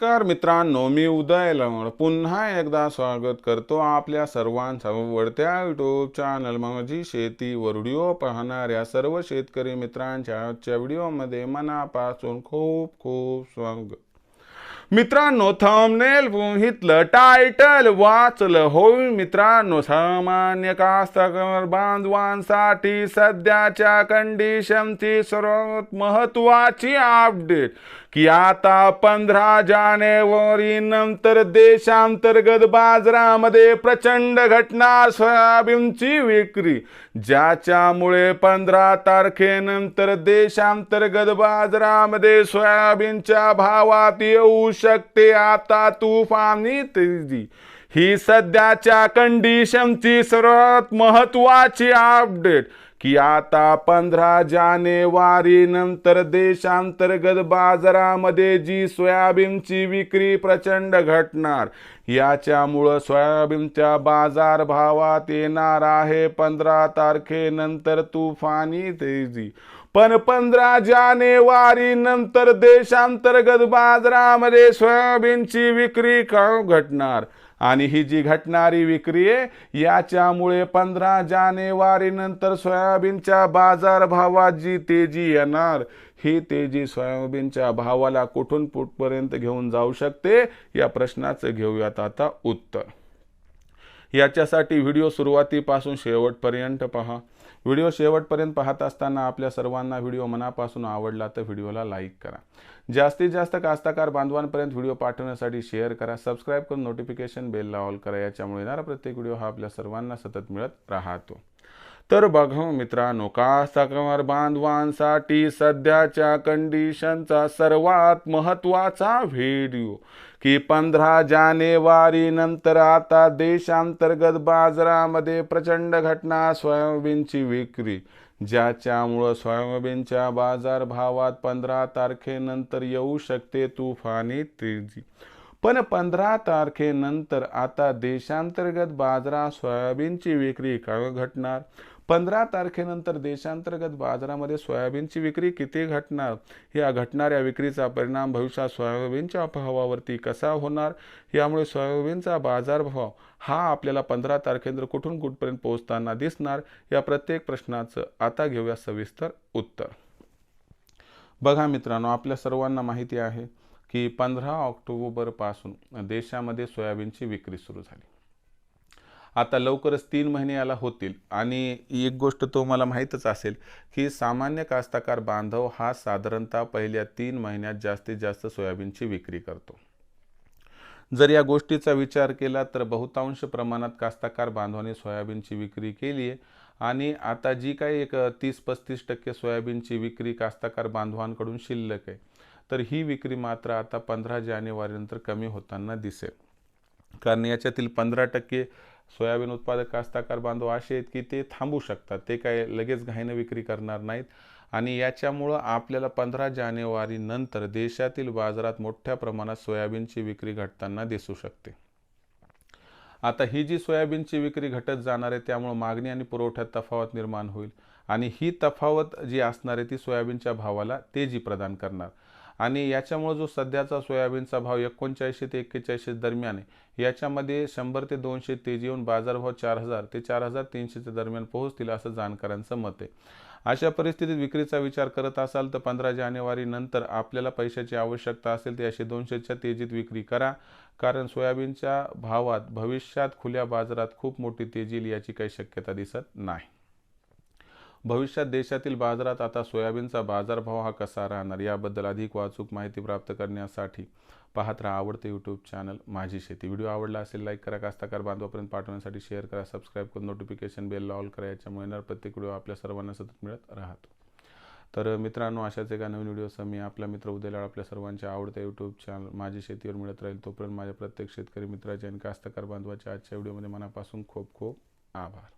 नमस्कार मित्रांनो मी उदय लवण पुन्हा एकदा स्वागत करतो आपल्या सर्वांचा आवडत्या युट्यूब चॅनल माझी शेती व्हिडिओ पाहणाऱ्या सर्व शेतकरी मित्रांच्या आजच्या व्हिडिओमध्ये मनापासून खूप खूप स्वागत. मित्रांनो थंबनेल हितलं टायटल वाचलं होय मित्रांनो सामान्य कास्तकार बांधवांसाठी सध्याच्या कंडिशनची सर्वात महत्वाची अपडेट की आता पंधरा जानेवारी नंतर देशांतर्गत बाजारामध्ये प्रचंड घटना सोयाबीनची विक्री ज्याच्यामुळे पंधरा तारखेनंतर देशांतर्गत बाजारामध्ये सोयाबीनच्या भावात येऊ शकते आता तुफानी तेजी ही सध्याच्या कंडिशनची सर्वात महत्वाची अपडेट की आता पंधरा जानेवारी नंतर देशांतर्गत बाजारामध्ये जी सोयाबीनची विक्री प्रचंड घटणार याच्यामुळं सोयाबीनच्या बाजारभावात येणार आहे पंधरा तारखेनंतर तुफानी तेजी. पण पंधरा जानेवारी नंतर देशांतर्गत बाजारामध्ये सोयाबीनची विक्री का घटणार? आणि ही जी घटणारी विक्री आहे याच्यामुळे पंधरा जानेवारी नंतर सोयाबीनच्या बाजारभावात जी तेजी येणार ही तेजी सोयाबीनच्या भावाला कुठून कुठपर्यंत घेऊन जाऊ शकते या प्रश्नाचं घेऊयात आता उत्तर. याच्यासाठी व्हिडिओ सुरुवातीपासून शेवटपर्यंत पहा. व्हिडिओ शेवटपर्यंत पाहत असताना आपल्या सर्वांना व्हिडिओ मनापासून आवडला तर व्हिडिओला लाईक करा. जास्तीत जास्त कास्ताकार बांधवांपर्यंत व्हिडिओ पाठवण्यासाठी शेअर करा. सबस्क्राईब करून नोटिफिकेशन बेलला ऑल करा. याच्यामुळे येणारा प्रत्येक व्हिडिओ हा आपल्या सर्वांना सतत मिळत राहतो. तर बघा मित्रांनो कास्तकार बांधवांसाठी सध्याच्या कंडिशनचा सर्वात महत्त्वाचा व्हिडिओ की पंधरा जानेवारी नंतर आता देशांतर्गत बाजारामध्ये प्रचंड घटना सोयाबीनची विक्री ज्याच्यामुळं सोयाबीनच्या बाजारभावात पंधरा तारखेनंतर येऊ शकते तुफानी तेजी. पण पंधरा तारखेनंतर आता देशांतर्गत बाजारात सोयाबीनची विक्री का घटणार. पंधरा तारखेनंतर देशांतर्गत बाजारामध्ये सोयाबीनची विक्री किती घटणार? या घटणाऱ्या विक्रीचा परिणाम भविष्यात सोयाबीनच्या भावावरती कसा होणार? यामुळे सोयाबीनचा बाजारभाव हा आपल्याला पंधरा तारखेनंतर कुठून कुठपर्यंत पोहोचताना दिसणार? या प्रत्येक प्रश्नाचं आता घेऊया सविस्तर उत्तर. बघा मित्रांनो आपल्या सर्वांना माहिती आहे की पंधरा ऑक्टोबरपासून देशामध्ये सोयाबीनची विक्री सुरू झाली. आता लवकरच तीन महिने याला होतील. आणि एक गोष्ट तो मला माहीतच असेल की सामान्य कास्ताकार बांधव हा साधारणतः पहिल्या तीन महिन्यात जास्तीत जास्त सोयाबीनची विक्री करतो. जर या गोष्टीचा विचार केला तर बहुतांश प्रमाणात कास्ताकार बांधवाने सोयाबीनची विक्री केली आहे. आणि आता जी काही एक तीस पस्तीस टक्के सोयाबीनची विक्री कास्ताकार बांधवांकडून शिल्लक आहे तर ही विक्री मात्र आता पंधरा जानेवारीनंतर कमी होताना दिसेल. कारण याच्यातील पंधरा टक्के सोयाबीन उत्पादक कास्ताकार बांधव असे आहेत की ते थांबू शकतात. ते काय लगेच घाईनं विक्री करणार नाहीत. आणि याच्यामुळं आपल्याला पंधरा जानेवारी नंतर देशातील बाजारात मोठ्या प्रमाणात सोयाबीनची विक्री घटताना दिसू शकते. आता ही जी सोयाबीनची विक्री घटत जाणार आहे त्यामुळं मागणी आणि पुरवठ्यात तफावत निर्माण होईल. आणि ही तफावत जी असणार आहे ती सोयाबीनच्या भावाला तेजी प्रदान करणार. आणि याच्यामुळे जो सध्याचा सोयाबीनचा भाव एकोणचाळीसशे ते एक्केचाळीसशे दरम्यान आहे याच्यामध्ये शंभर ते दोनशे तेजी येऊन बाजारभाव चार हजार ते चार हजार तीनशेच्या दरम्यान पोहोचतील असं जाणकारांचं मत आहे. अशा परिस्थितीत विक्रीचा विचार करत असाल तर पंधरा जानेवारी नंतर आपल्याला पैशाची आवश्यकता असेल ते असे दोनशेच्या तेजीत विक्री करा. कारण सोयाबीनच्या भावात भविष्यात खुल्या बाजारात खूप मोठी तेजी येईल याची काही शक्यता दिसत नाही. भविष्यात देशातील बाजारात आता सोयाबीनचा बाजारभाव हा कसा राहणार याबद्दल अधिक वाचूक माहिती प्राप्त करण्यासाठी पाहत राहा आवडते यूट्यूब चॅनल माझी शेती. व्हिडिओ आवडला असेल लाईक करा. कास्ताकार बांधवापर्यंत पाठवण्यासाठी शेअर करा. सबस्क्राईब करून नोटिफिकेशन बेल ऑल करा. याच्यामुळे येणार प्रत्येक व्हिडिओ आपल्या सर्वांना सतत मिळत राहतो. तर मित्रांनो अशाच एका नवीन व्हिडिओसह मी आपला मित्र उद्याला आपल्या सर्वांच्या आवडत्या यूट्यूब चॅनल माझी शेतीवर मिळत राहील तोपर्यंत माझ्या प्रत्येक शेतकरी मित्राच्या आणि कास्तकार बांधवाच्या आजच्या व्हिडिओमध्ये मनापासून खूप खूप आभार.